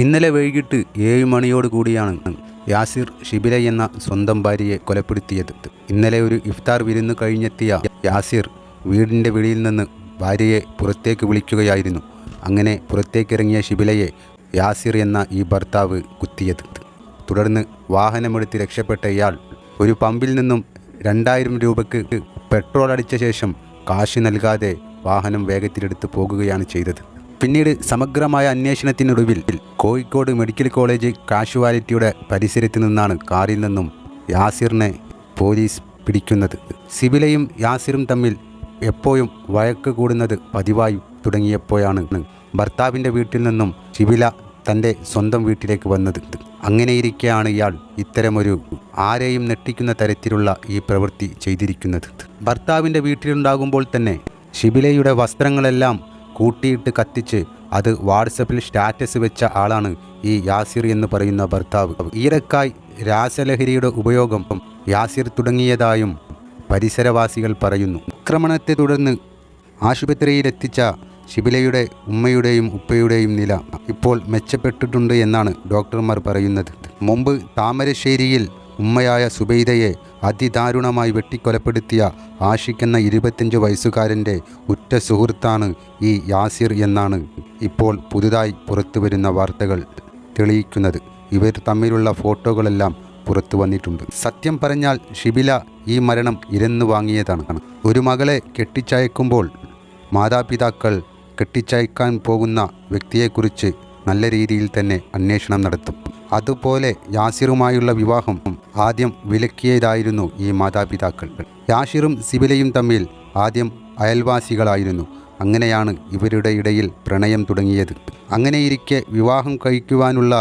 ഇന്നലെ വൈകിട്ട് ഏഴ് മണിയോട് കൂടിയാണ് യാസിർ ഷിബില എന്ന സ്വന്തം ഭാര്യയെ കൊലപ്പെടുത്തിയത്. ഇന്നലെ ഒരു ഇഫ്താർ വിരുന്ന് കഴിഞ്ഞെത്തിയ യാസിർ വീടിന്റെ വെളിയിൽ നിന്ന് ഭാര്യയെ പുറത്തേക്ക് വിളിക്കുകയായിരുന്നു. അങ്ങനെ പുറത്തേക്കിറങ്ങിയ ഷിബിലയെ യാസിർ എന്ന ഈ ഭർത്താവ് കുത്തിയത്. തുടർന്ന് വാഹനമെടുത്ത് രക്ഷപ്പെട്ട ഇയാൾ ഒരു പമ്പിൽ നിന്നും രണ്ടായിരം രൂപയ്ക്ക് പെട്രോൾ അടിച്ച ശേഷം കാശ് നൽകാതെ വാഹനം വേഗത്തിലെടുത്ത് പോകുകയാണ് ചെയ്തത്. പിന്നീട് സമഗ്രമായ അന്വേഷണത്തിനൊടുവിൽ കോഴിക്കോട് മെഡിക്കൽ കോളേജ് കാഷ്വാലിറ്റിയുടെ പരിസരത്ത് നിന്നാണ് കാറിൽ നിന്നും യാസിറിനെ പോലീസ് പിടിക്കുന്നത്. സിബിലയും യാസിറും തമ്മിൽ എപ്പോഴും വഴക്ക് കൂടുന്നത് പതിവായി തുടങ്ങിയപ്പോഴാണ് ഭർത്താവിന്റെ വീട്ടിൽ നിന്നും ശിബില തന്റെ സ്വന്തം വീട്ടിലേക്ക് വന്നത്. അങ്ങനെയിരിക്കെയാണ് ഇയാൾ ഇത്തരമൊരു ആരെയും നെട്ടിക്കുന്ന തരത്തിലുള്ള ഈ പ്രവൃത്തി ചെയ്തിരിക്കുന്നത്. ഭർത്താവിന്റെ വീട്ടിലുണ്ടാകുമ്പോൾ തന്നെ ഷിബിലയുടെ വസ്ത്രങ്ങളെല്ലാം കൂട്ടിയിട്ട് കത്തിച്ച് അത് വാട്സപ്പിൽ സ്റ്റാറ്റസ് വെച്ച ആളാണ് ഈ യാസിർ എന്ന് പറയുന്ന ഭർത്താവ്. ഈരക്കായ് രാസലഹരിയുടെ ഉപയോഗം യാസിർ തുടങ്ങിയതായും പരിസരവാസികൾ പറയുന്നു. ആക്രമണത്തെ തുടർന്ന് ആശുപത്രിയിലെത്തിച്ച ശിബിലയുടെ ഉമ്മയുടെയും ഉപ്പയുടെയും നില ഇപ്പോൾ മെച്ചപ്പെട്ടിട്ടുണ്ട് എന്നാണ് ഡോക്ടർമാർ പറയുന്നത്. മുമ്പ് താമരശ്ശേരിയിൽ ഉമ്മയായ സുബൈദയെ അതിദാരുണമായി വെട്ടിക്കൊലപ്പെടുത്തിയ ആഷിഖ് എന്ന ഇരുപത്തിയഞ്ച് വയസ്സുകാരന്റെ ഉറ്റ സുഹൃത്താണ് ഈ യാസിർ എന്നാണ് ഇപ്പോൾ പുതുതായി പുറത്തുവരുന്ന വാർത്തകൾ തെളിയിക്കുന്നത്. ഇവർ തമ്മിലുള്ള ഫോട്ടോകളെല്ലാം പുറത്തു വന്നിട്ടുണ്ട്. സത്യം പറഞ്ഞാൽ ഷിബില ഈ മരണം ഇരന്നു വാങ്ങിയതാണ്. ഒരു മകളെ കെട്ടിച്ചയക്കുമ്പോൾ മാതാപിതാക്കൾ കെട്ടിച്ചയക്കാൻ പോകുന്ന വ്യക്തിയെക്കുറിച്ച് നല്ല രീതിയിൽ തന്നെ അന്വേഷണം നടത്തും. അതുപോലെ യാസിറുമായുള്ള വിവാഹം ആദ്യം വിലക്കിയതായിരുന്നു ഈ മാതാപിതാക്കൾ. യാഷിറും സിബിലയും തമ്മിൽ ആദ്യം അയൽവാസികളായിരുന്നു. അങ്ങനെയാണ് ഇവരുടെ ഇടയിൽ പ്രണയം തുടങ്ങിയത്. അങ്ങനെയിരിക്കെ വിവാഹം കഴിക്കുവാനുള്ള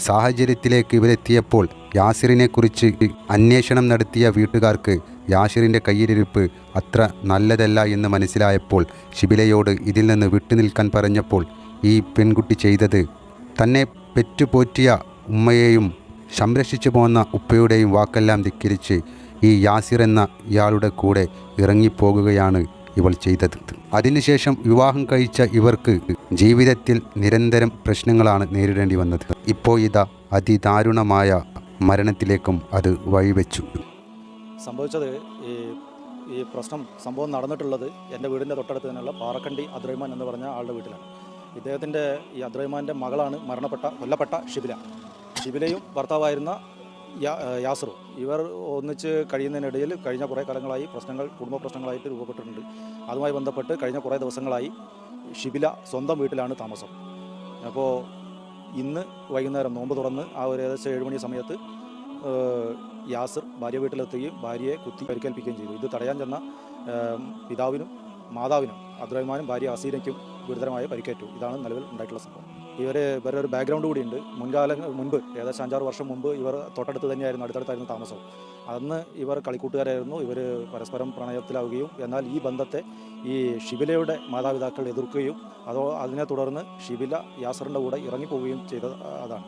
സാഹചര്യത്തിലേക്ക് ഇവരെത്തിയപ്പോൾ യാസിറിനെക്കുറിച്ച് അന്വേഷണം നടത്തിയ വീട്ടുകാർക്ക് യാഷിറിന്റെ കയ്യിലിരിപ്പ് അത്ര നല്ലതല്ല എന്ന് മനസ്സിലായപ്പോൾ ഷിബിലയോട് ഇതിൽ നിന്ന് വിട്ടുനിൽക്കാൻ പറഞ്ഞപ്പോൾ ഈ പെൺകുട്ടി ചെയ്തത് തന്നെ പെറ്റുപോറ്റിയ ഉമ്മയെയും സംരക്ഷിച്ചു പോന്ന ഉപ്പയുടെയും വാക്കെല്ലാം ധിക്കരിച്ച് ഈ യാസിർ എന്ന ഇയാളുടെ കൂടെ ഇറങ്ങിപ്പോകുകയാണ് ഇവൾ ചെയ്തത്. അതിനുശേഷം വിവാഹം കഴിച്ച ഇവർക്ക് ജീവിതത്തിൽ നിരന്തരം പ്രശ്നങ്ങളാണ് നേരിടേണ്ടി വന്നത്. ഇപ്പോൾ ഇതാ അതിദാരുണമായ മരണത്തിലേക്കും അത് വഴിവെച്ചു. സംഭവിച്ചത് ഈ ഈ പ്രശ്നം സംഭവം നടന്നിട്ടുള്ളത് എന്റെ വീടിന്റെ തൊട്ടടുത്ത് തന്നെയുള്ള പാറക്കണ്ടി അദ്രൈമാൻ എന്ന് പറഞ്ഞ ആളുടെ വീട്ടിലാണ്. ഇദ്ദേഹത്തിന്റെ ഈ അദ്രൈമാന്റെ മകളാണ് മരണപ്പെട്ട കൊല്ലപ്പെട്ട ഷിബില. ഷിബിലയും ഭർത്താവായിരുന്ന യാസറു. ഇവർ ഒന്നിച്ച് കഴിയുന്നതിനിടയിൽ കഴിഞ്ഞ കുറേ കാലങ്ങളായി പ്രശ്നങ്ങൾ കുടുംബ പ്രശ്നങ്ങളായിട്ട് രൂപപ്പെട്ടിട്ടുണ്ട്. അതുമായി ബന്ധപ്പെട്ട് കഴിഞ്ഞ കുറേ ദിവസങ്ങളായി ഷിബില സ്വന്തം വീട്ടിലാണ് താമസം. അപ്പോൾ ഇന്ന് വൈകുന്നേരം നോമ്പ് തുറന്ന് ആ ഒരു ഏകദേശം ഏഴുമണി സമയത്ത് യാസർ ഭാര്യ വീട്ടിലെത്തുകയും ഭാര്യയെ കുത്തി പരിക്കേൽപ്പിക്കുകയും ചെയ്തു. ഇത് തടയാൻ ചെന്ന പിതാവിനും മാതാവിനും അബ്ദുറഹ്മാനും ഭാര്യ അസീനയ്ക്കും ഗുരുതരമായ പരിക്കേറ്റു. ഇതാണ് നിലവിൽ ഉണ്ടായിട്ടുള്ള സംഭവം. ഇവർ ഇവരുടെ ഒരു ബാക്ക്ഗ്രൗണ്ട് കൂടിയുണ്ട്. മുൻകാലം മുൻപ് ഏകദേശം അഞ്ചാറ് വർഷം മുമ്പ് ഇവർ തൊട്ടടുത്ത് തന്നെയായിരുന്നു അടുത്തടുത്തായിരുന്നു താമസം. അന്ന് ഇവർ കളിക്കൂട്ടുകാരായിരുന്നു ഇവർ പരസ്പരം പ്രണയത്തിലാവുകയും എന്നാൽ ഈ ബന്ധത്തെ ഈ ഷിബിലയുടെ മാതാപിതാക്കൾ എതിർക്കുകയും അതോ അതിനെ തുടർന്ന് ഷിബില യാസറിന്റെ കൂടെ ഇറങ്ങിപ്പോവുകയും ചെയ്ത അതാണ്.